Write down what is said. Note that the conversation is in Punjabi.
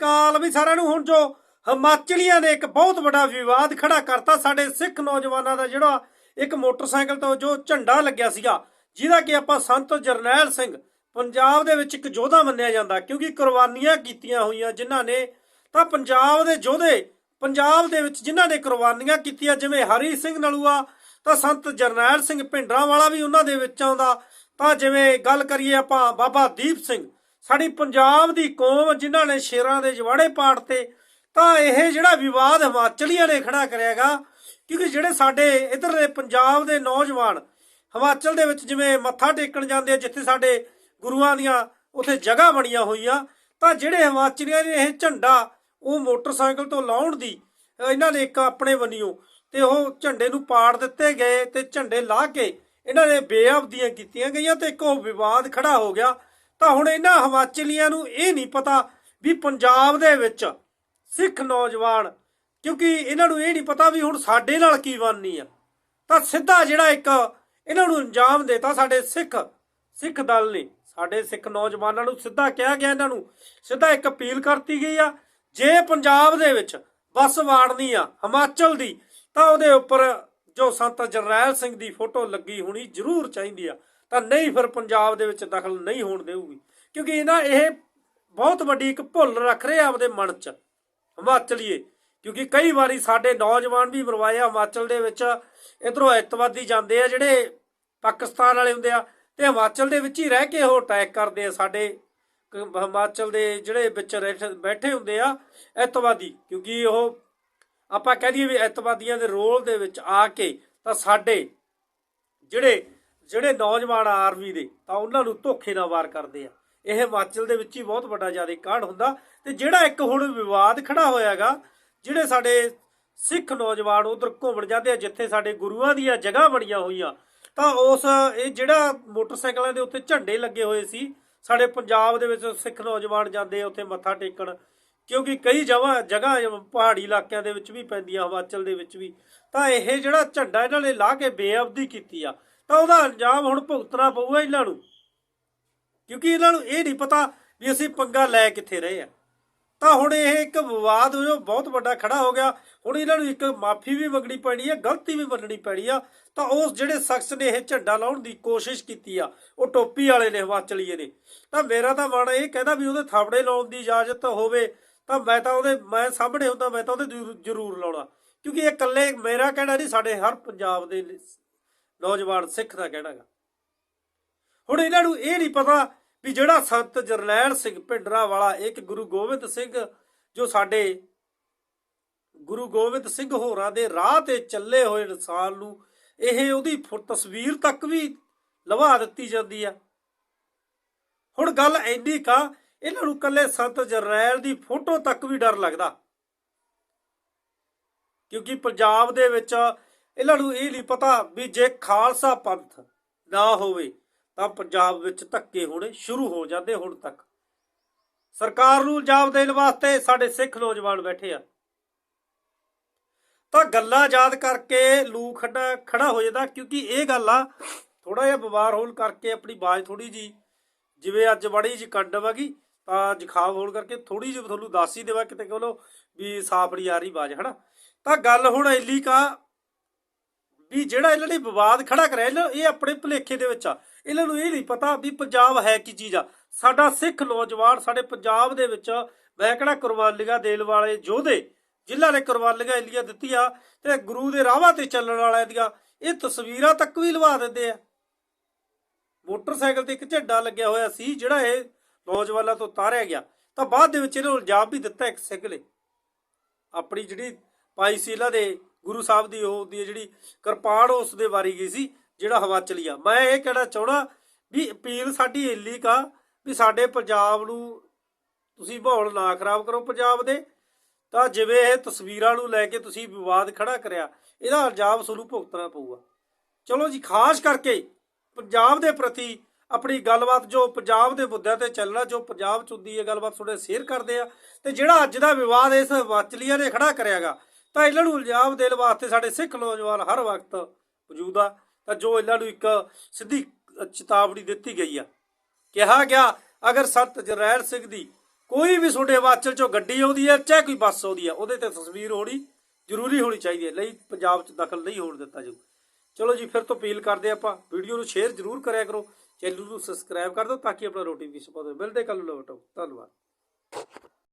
ਕਾਲ ਵੀ ਸਾਰਿਆਂ ਨੂੰ ਹੁਣ ਜੋ ਹਿਮਾਚਲੀਆਂ ਨੇ ਇੱਕ ਬਹੁਤ ਵੱਡਾ ਵਿਵਾਦ ਖੜਾ ਕਰਤਾ ਸਾਡੇ ਸਿੱਖ ਨੌਜਵਾਨਾਂ ਦਾ ਜਿਹੜਾ ਇੱਕ ਮੋਟਰਸਾਈਕਲ ਤੋਂ ਜੋ ਝੰਡਾ ਲੱਗਿਆ ਸੀਗਾ, ਜਿਹਦਾ ਕਿ ਆਪਾਂ ਸੰਤ ਜਰਨੈਲ ਸਿੰਘ ਪੰਜਾਬ ਦੇ ਵਿੱਚ ਇੱਕ ਯੋਧਾ ਮੰਨਿਆ ਜਾਂਦਾ, ਕਿਉਂਕਿ ਕੁਰਬਾਨੀਆਂ ਕੀਤੀਆਂ ਹੋਈਆਂ ਜਿਨ੍ਹਾਂ ਨੇ, ਤਾਂ ਪੰਜਾਬ ਦੇ ਯੋਧੇ ਪੰਜਾਬ ਦੇ ਵਿੱਚ ਜਿਨ੍ਹਾਂ ਨੇ ਕੁਰਬਾਨੀਆਂ ਕੀਤੀਆਂ, ਜਿਵੇਂ ਹਰੀ ਸਿੰਘ ਨਲੂਆ, ਤਾਂ ਸੰਤ ਜਰਨੈਲ ਸਿੰਘ ਭਿੰਡਰਾਂ ਵਾਲਾ ਵੀ ਉਹਨਾਂ ਦੇ ਵਿੱਚ ਆਉਂਦਾ, ਤਾਂ ਜਿਵੇਂ ਗੱਲ ਕਰੀਏ ਆਪਾਂ ਬਾਬਾ ਦੀਪ ਸਿੰਘ ਸਾਡੀ ਪੰਜਾਬ ਦੀ ਕੌਮ ਜਿਨ੍ਹਾਂ ਨੇ ਸ਼ੇਰਾਂ ਦੇ ਜਵਾੜੇ ਪਾੜ ਤੇ ਤਾਂ ਇਹ ਜਿਹੜਾ ਵਿਵਾਦ ਹਿਮਾਚਲੀਆਂ ਨੇ ਖੜਾ ਕਰਿਆਗਾ, ਕਿਉਂਕਿ ਜਿਹੜੇ ਸਾਡੇ ਇਧਰ ਦੇ ਪੰਜਾਬ ਦੇ ਨੌਜਵਾਨ ਹਿਮਾਚਲ ਦੇ ਵਿੱਚ ਜਿਵੇਂ ਮੱਥਾ ਟੇਕਣ ਜਾਂਦੇ ਆ, ਜਿੱਥੇ ਸਾਡੇ ਗੁਰੂਆਂ ਦੀਆਂ ਉੱਥੇ ਜਗ੍ਹਾ ਬਣੀਆਂ ਹੋਈਆਂ, ਤਾਂ ਜਿਹੜੇ ਹਿਮਾਚਲੀਆਂ ਨੇ ਇਹ ਝੰਡਾ ਉਹ ਮੋਟਰਸਾਈਕਲ ਤੋਂ ਲਾਉਣ ਦੀ, ਇਹਨਾਂ ਨੇ ਇੱਕ ਆਪਣੇ ਵੰਨਿਓ ਤੇ ਉਹ ਝੰਡੇ ਨੂੰ ਪਾੜ ਦਿੱਤੇ ਗਏ ਤੇ ਝੰਡੇ ਲਾ ਕੇ ਇਹਨਾਂ ਨੇ ਬੇਅਬਦੀਆਂ ਕੀਤੀਆਂ ਗਈਆਂ ਤੇ ਇੱਕ ਉਹ ਵਿਵਾਦ ਖੜਾ ਹੋ ਗਿਆ। ਤਾਂ ਹੁਣ ਇਹਨਾਂ ਹਿਮਾਚਲੀਆਂ ਨੂੰ ਇਹ ਨਹੀਂ ਪਤਾ ਵੀ ਪੰਜਾਬ ਦੇ ਵਿੱਚ ਸਿੱਖ ਨੌਜਵਾਨ, ਕਿਉਂਕਿ ਇਹਨਾਂ ਨੂੰ ਇਹ ਨਹੀਂ ਪਤਾ ਵੀ ਹੁਣ ਸਾਡੇ ਨਾਲ ਕੀ ਬਣਨੀ ਆ। ਤਾਂ ਸਿੱਧਾ ਜਿਹੜਾ ਇੱਕ ਇਹਨਾਂ ਨੂੰ ਅੰਜਾਮ ਦੇਤਾ ਸਾਡੇ ਸਿੱਖ ਸਿੱਖ ਦਲ ਨੇ, ਸਾਡੇ ਸਿੱਖ ਨੌਜਵਾਨਾਂ ਨੂੰ ਸਿੱਧਾ ਕਿਹਾ ਗਿਆ ਇਹਨਾਂ ਨੂੰ, ਸਿੱਧਾ ਇੱਕ ਅਪੀਲ ਕਰਤੀ ਗਈ ਆ, ਜੇ ਪੰਜਾਬ ਦੇ ਵਿੱਚ ਬੱਸ ਵਾੜਨੀ ਆ ਹਿਮਾਚਲ ਦੀ, ਤਾਂ ਉਹਦੇ ਉੱਪਰ ਜੋ ਸੰਤ ਜਰਨੈਲ ਸਿੰਘ ਦੀ ਫੋਟੋ ਲੱਗੀ ਹੋਣੀ ਜ਼ਰੂਰ ਚਾਹੀਦੀ ਆ। ਤਾਂ ਨਹੀਂ ਫਿਰ ਪੰਜਾਬ ਦੇ ਵਿੱਚ ਦਖਲ ਨਹੀਂ ਹੋਣ ਦੇਊਗੀ। ਕਿਉਂਕਿ ਇਹਨਾਂ ਇਹ ਬਹੁਤ ਵੱਡੀ ਇੱਕ ਭੁੱਲ ਰੱਖ ਰਹੇ ਆ ਆਪਦੇ ਮਨ 'ਚ ਹਿਮਾਚਲੀਏ ਕਿਉਂਕਿ ਕਈ ਵਾਰੀ ਸਾਡੇ ਨੌਜਵਾਨ ਵੀ ਮਰਵਾਇਆ ਹਿਮਾਚਲ ਦੇ ਵਿੱਚ। ਇਧਰੋਂ ਐਤਵਾਦੀ ਜਾਂਦੇ ਆ ਜਿਹੜੇ ਪਾਕਿਸਤਾਨ ਵਾਲੇ ਹੁੰਦੇ ਆ ਤੇ ਹਿਮਾਚਲ ਦੇ ਵਿੱਚ ਹੀ ਰਹਿ ਕੇ ਉਹ ਅਟੈਕ ਕਰਦੇ ਆ ਸਾਡੇ ਹਿਮਾਚਲ ਦੇ ਜਿਹੜੇ ਵਿੱਚ ਰਹਿ- ਬੈਠੇ ਹੁੰਦੇ ਆ ਐਤਵਾਦੀ। ਕਿਉਂਕਿ ਉਹ ਆਪਾਂ ਕਹਿ ਦਈਏ ਵੀ ਐਤਵਾਦੀਆਂ ਦੇ ਰੋਲ ਦੇ ਵਿੱਚ ਆ ਕੇ ਤਾਂ ਸਾਡੇ ਜਿਹੜੇ ਜਿਹੜੇ ਨੌਜਵਾਨ ਆਰਮੀ ਦੇ, ਤਾਂ ਉਹਨਾਂ ਨੂੰ ਧੋਖੇ ਨਾਲ ਵਾਰ ਕਰਦੇ ਆ। ਇਹ ਹਿਮਾਚਲ ਦੇ ਵਿੱਚ ਹੀ ਬਹੁਤ ਵੱਡਾ ਜ਼ਿਆਦਾ ਕਾਂਡ ਹੁੰਦਾ। ਤੇ ਜਿਹੜਾ ਇੱਕ ਹੁਣ ਵਿਵਾਦ ਖੜਾ ਹੋਇਆਗਾ, ਜਿਹੜੇ ਸਾਡੇ ਸਿੱਖ ਨੌਜਵਾਨ ਉਧਰ ਘੁੰਮਣ ਜਾਂਦੇ ਆ, ਜਿੱਥੇ ਸਾਡੇ ਗੁਰੂਆਂ ਦੀਆਂ ਜਗ੍ਹਾ ਬਣੀਆਂ ਹੋਈਆਂ, ਤਾਂ ਉਸ, ਇਹ ਜਿਹੜਾ ਮੋਟਰਸਾਈਕਲਾਂ ਦੇ ਉੱਤੇ ਝੰਡੇ ਲੱਗੇ ਹੋਏ ਸੀ, ਸਾਡੇ ਪੰਜਾਬ ਦੇ ਵਿੱਚ ਸਿੱਖ ਨੌਜਵਾਨ ਜਾਂਦੇ ਆ, ਉੱਥੇ ਮੱਥਾ ਟੇਕਣ। ਕਿਉਂਕਿ ਕਈ ਜਗ੍ਹਾ ਜਗ੍ਹਾ ਪਹਾੜੀ ਇਲਾਕਿਆਂ ਦੇ ਵਿੱਚ ਵੀ ਪੈਂਦੀਆਂ, ਹਿਮਾਚਲ ਦੇ ਵਿੱਚ ਵੀ। ਤਾਂ ਇਹ ਜਿਹੜਾ ਝੰਡਾ ਇਹਨਾਂ ਨੇ ਲਾ ਕੇ ਬੇਅਬਦੀ ਕੀਤੀ ਆ ਤਾਂ ਉਹਦਾ ਅੰਜਾਮ ਹੁਣ ਭੁਗਤਣਾ ਪਊਗਾ ਇਹਨਾਂ ਨੂੰ। ਕਿਉਂਕਿ ਇਹਨਾਂ ਨੂੰ ਇਹ ਨਹੀਂ ਪਤਾ ਵੀ ਅਸੀਂ ਪੰਗਾ ਲੈ ਕਿੱਥੇ ਰਹੇ ਆ। ਤਾਂ ਹੁਣ ਇਹ ਇੱਕ ਵਿਵਾਦ ਜੋ ਬਹੁਤ ਵੱਡਾ ਖੜਾ ਹੋ ਗਿਆ। ਹੁਣ ਇਹਨਾਂ ਨੂੰ ਇੱਕ ਮਾਫੀ ਵੀ ਮੰਗਣੀ ਪੈਣੀ ਹੈ ਗਲਤੀ ਵੀ ਮੰਨਣੀ ਪੈਣੀ ਆ। ਤਾਂ ਉਸ ਜਿਹੜੇ ਸ਼ਖਸ ਨੇ ਇਹ ਝੰਡਾ ਲਾਉਣ ਦੀ ਕੋਸ਼ਿਸ਼ ਕੀਤੀ ਆ, ਉਹ ਟੋਪੀ ਵਾਲੇ ਨੇ, ਹਿਮਾਚਲੀਏ ਨੇ। ਤਾਂ ਮੇਰਾ ਤਾਂ ਮਨ ਇਹ ਕਹਿੰਦਾ ਵੀ ਉਹਦੇ ਥਾਪੜੇ ਲਾਉਣ ਦੀ ਇਜਾਜ਼ਤ ਹੋਵੇ, ਤਾਂ ਮੈਂ ਤਾਂ ਉਹਦੇ, ਮੈਂ ਸਾਹਮਣੇ ਹੁੰਦਾ, ਮੈਂ ਤਾਂ ਉਹਦੇ ਜ਼ਰੂਰ ਲਾਉਣਾ। ਕਿਉਂਕਿ ਇਹ ਇਕੱਲੇ ਮੇਰਾ ਕਹਿਣਾ ਨਹੀਂ, ਸਾਡੇ ਹਰ ਪੰਜਾਬ ਦੇ ਨੌਜਵਾਨ ਸਿੱਖ ਦਾ ਕਹਿਣਾ ਗਾ। ਹੁਣ ਇਹਨਾਂ ਨੂੰ ਇਹ ਨਹੀਂ ਪਤਾ ਵੀ ਜਿਹੜਾ ਸੰਤ ਜਰਨੈਲ ਸਿੰਘ ਭਿੰਡਰਾ ਵਾਲਾ ਇੱਕ ਗੁਰੂ ਗੋਬਿੰਦ ਸਿੰਘ ਜੋ ਸਾਡੇ ਗੁਰੂ ਗੋਬਿੰਦ ਸਿੰਘ ਹੋਰਾਂ ਦੇ ਰਾਹ ਤੇ ਚੱਲੇ ਹੋਏ ਇਨਸਾਨ ਨੂੰ ਇਹ ਉਹਦੀ ਫੋ- ਤਸਵੀਰ ਤੱਕ ਵੀ ਲਵਾ ਦਿੱਤੀ ਜਾਂਦੀ ਆ। ਹੁਣ ਗੱਲ ਐਨੀ ਕਾ, ਇਹਨਾਂ ਨੂੰ ਕੱਲੇ ਸੰਤ ਜਰਨੈਲ ਦੀ ਫੋਟੋ ਤੱਕ ਵੀ ਡਰ ਲੱਗਦਾ। ਕਿਉਂਕਿ ਪੰਜਾਬ ਦੇ ਵਿੱਚ ਇਹਨਾਂ ਨੂੰ ਇਹ ਨਹੀਂ ਪਤਾ ਵੀ ਜੇ ਖਾਲਸਾ ਪੰਥ ਨਾ ਹੋਵੇ ਤਾਂ ਪੰਜਾਬ ਵਿੱਚ ਧੱਕੇ ਹੋਣੇ ਸ਼ੁਰੂ ਹੋ ਜਾਂਦੇ ਹੁਣ ਤੱਕ। ਸਰਕਾਰ ਨੂੰ ਇਲਜ਼ਾਮ ਦੇਣ ਵਾਸਤੇ ਸਾਡੇ ਸਿੱਖ ਨੌਜਵਾਨ ਬੈਠੇ ਆ। ਤਾਂ ਗੱਲਾਂ ਯਾਦ ਕਰਕੇ ਲੂ ਖੜਾ ਖੜਾ ਹੋ ਜਾਂਦਾ ਕਿਉਂਕਿ ਇਹ ਗੱਲ ਆ ਥੋੜਾ ਜਿਹਾ ਬਿਮਾਰ ਹੋਣ ਕਰਕੇ ਆਪਣੀ ਬਾਜ਼ ਥੋੜੀ ਜੀ ਜਿਵੇਂ ਅੱਜ ਬੜੀ ਜੀ ਕੰਡਮ ਹੈਗੀ ਤਾਂ ਜ਼ੁਕਾਮ ਹੋਣ ਕਰਕੇ ਥੋੜੀ ਜਿਹੀ ਤੁਹਾਨੂੰ ਦੱਸ ਹੀ ਦੇਵਾ ਕਿਤੇ ਕਹੋ ਵੀ ਸਾਫ਼ ਨਹੀਂ ਆ ਰਹੀ ਬਾਜ਼ ਹਨਾ? ਤਾਂ ਗੱਲ ਹੁਣ ਐਲੀ ਕਾ ਵੀ ਜਿਹੜਾ ਇਹਨਾਂ ਨੇ ਵਿਵਾਦ ਖੜਾ ਕਰਿਆ ਇਹਨਾਂ- ਇਹ ਆਪਣੇ ਭੁਲੇਖੇ ਦੇ ਵਿੱਚ ਆ। ਇਹਨਾਂ ਨੂੰ ਇਹ ਨਹੀਂ ਪਤਾ ਵੀ ਪੰਜਾਬ ਹੈ ਕੀ ਚੀਜ਼ ਆ। ਸਾਡਾ ਸਿੱਖ ਨੌਜਵਾਨ ਸਾਡੇ ਪੰਜਾਬ ਦੇ ਵਿੱਚ ਮੈਂ ਕਿਹੜਾ ਕੁਰਬਾਨੀਆਂ ਦੇਣ ਵਾਲੇ ਯੋਧੇ, ਜਿਨ੍ਹਾਂ ਨੇ ਕੁਰਬਾਨੀਆਂ ਇੰਨੀਆਂ ਦਿੱਤੀਆਂ ਤੇ ਗੁਰੂ ਦੇ ਰਾਹਾਂ ਤੇ ਚੱਲਣ ਵਾਲਿਆਂ ਦੀਆਂ, ਇਹ ਤਸਵੀਰਾਂ ਤੱਕ ਵੀ ਲਵਾ ਦਿੰਦੇ ਆ। ਮੋਟਰਸਾਈਕਲ ਤੇ ਇੱਕ ਝੰਡਾ ਲੱਗਿਆ ਹੋਇਆ ਸੀ, ਜਿਹੜਾ ਇਹ ਨੌਜਵਾਨਾਂ ਤੋਂ ਤਾਰਿਆ ਗਿਆ। ਤਾਂ ਬਾਅਦ ਦੇ ਵਿੱਚ ਇਹਨੂੰ ਇਲਜ਼ਾਮ ਵੀ ਦਿੱਤਾ ਇੱਕ ਸਿੰਘ ਨੇ। ਆਪਣੀ ਜਿਹੜੀ ਪਾਈ ਸੀ ਇਹਨਾਂ ਦੇ ਗੁਰੂ ਸਾਹਿਬ ਦੀ ਉਹ ਹੈ ਜਿਹੜੀ ਕਿਰਪਾਨ ਉਸ ਦੇ ਵਾਰੀ ਗਈ ਸੀ, ਜਿਹੜਾ ਹਿਮਾਚਲੀਆ ਮੈਂ ਇਹ ਕਹਿਣਾ ਚਾਹਣਾ ਵੀ ਅਪੀਲ ਸਾਡੀ ਇੰਨੀ ਕਾ ਵੀ ਸਾਡੇ ਪੰਜਾਬ ਨੂੰ ਤੁਸੀਂ ਮਾਹੌਲ ਨਾ ਖਰਾਬ ਕਰੋ ਪੰਜਾਬ ਦੇ। ਤਾਂ ਜਿਵੇਂ ਇਹ ਤਸਵੀਰਾਂ ਨੂੰ ਲੈ ਕੇ ਤੁਸੀਂ ਵਿਵਾਦ ਖੜਾ ਕਰਿਆ, ਇਹਦਾ ਇਲਜ਼ਾਮ ਤੁਹਾਨੂੰ ਭੁਗਤਣਾ ਪਊਗਾ। ਚਲੋ ਜੀ, ਖਾਸ ਕਰਕੇ ਪੰਜਾਬ ਦੇ ਪ੍ਰਤੀ ਆਪਣੀ ਗੱਲਬਾਤ, ਜੋ ਪੰਜਾਬ ਦੇ ਮੁੱਦਿਆਂ ਤੇ ਚੱਲਣਾ, ਜੋ ਪੰਜਾਬ ਚ ਹੁੰਦੀ ਹੈ ਗੱਲਬਾਤ ਤੁਹਾਡੇ ਸ਼ੇਅਰ ਕਰਦੇ ਆ। ਤੇ ਜਿਹੜਾ ਅੱਜ ਦਾ ਵਿਵਾਦ ਇਸ ਹਿਮਾਚਲੀਆਂ ਨੇ ਖੜਾ ਕਰਿਆਗਾ ਤਾਂ ਇਹਨਾਂ ਨੂੰ ਇਲਜ਼ਾਮ ਦੇਣ ਵਾਸਤੇ ਸਾਡੇ ਸਿੱਖ ਨੌਜਵਾਨ ਹਰ ਵਕਤ ਮੌਜੂਦ ਆ। ਤਾਂ ਜੋ ਇਹਨਾਂ ਨੂੰ ਇੱਕ ਸਿੱਧੀ ਚੇਤਾਵਨੀ ਦਿੱਤੀ ਗਈ ਆ। ਕਿਹਾ ਗਿਆ, ਅਗਰ ਸੰਤ ਜਰਨੈਲ ਸਿੰਘ ਦੀ ਕੋਈ ਵੀ ਤੁਹਾਡੇ ਹਿਮਾਚਲ ਚੋਂ ਗੱਡੀ ਆਉਂਦੀ ਹੈ, ਚਾਹੇ ਕੋਈ ਬੱਸ ਆਉਂਦੀ ਹੈ, ਉਹਦੇ ਤੇ ਤਸਵੀਰ ਹੋਣੀ ਜ਼ਰੂਰੀ ਹੋਣੀ ਚਾਹੀਦੀ ਹੈ। ਲਈ ਪੰਜਾਬ 'ਚ ਦਖਲ ਨਹੀਂ ਹੋਣ ਦਿੱਤਾ ਜਾਊ। ਚਲੋ ਜੀ, ਫਿਰ ਤੋਂ ਅਪੀਲ ਕਰਦੇ ਆਪਾਂ, ਵੀਡੀਓ ਨੂੰ ਸ਼ੇਅਰ ਜ਼ਰੂਰ ਕਰਿਆ ਕਰੋ। ਚੈਨਲ ਨੂੰ ਸਬਸਕ੍ਰਾਈਬ ਕਰ ਦਿਓ ਤਾਂ ਕਿ ਆਪਣਾ ਰੋਟੀ ਨੋਟੀਫਿਕੇਸ਼ਨ ਪਾਉਂਦੇ ਮਿਲਦੇ ਕੱਲ ਨੂੰ ਲਵਟੋ ਧੰਨਵਾਦ।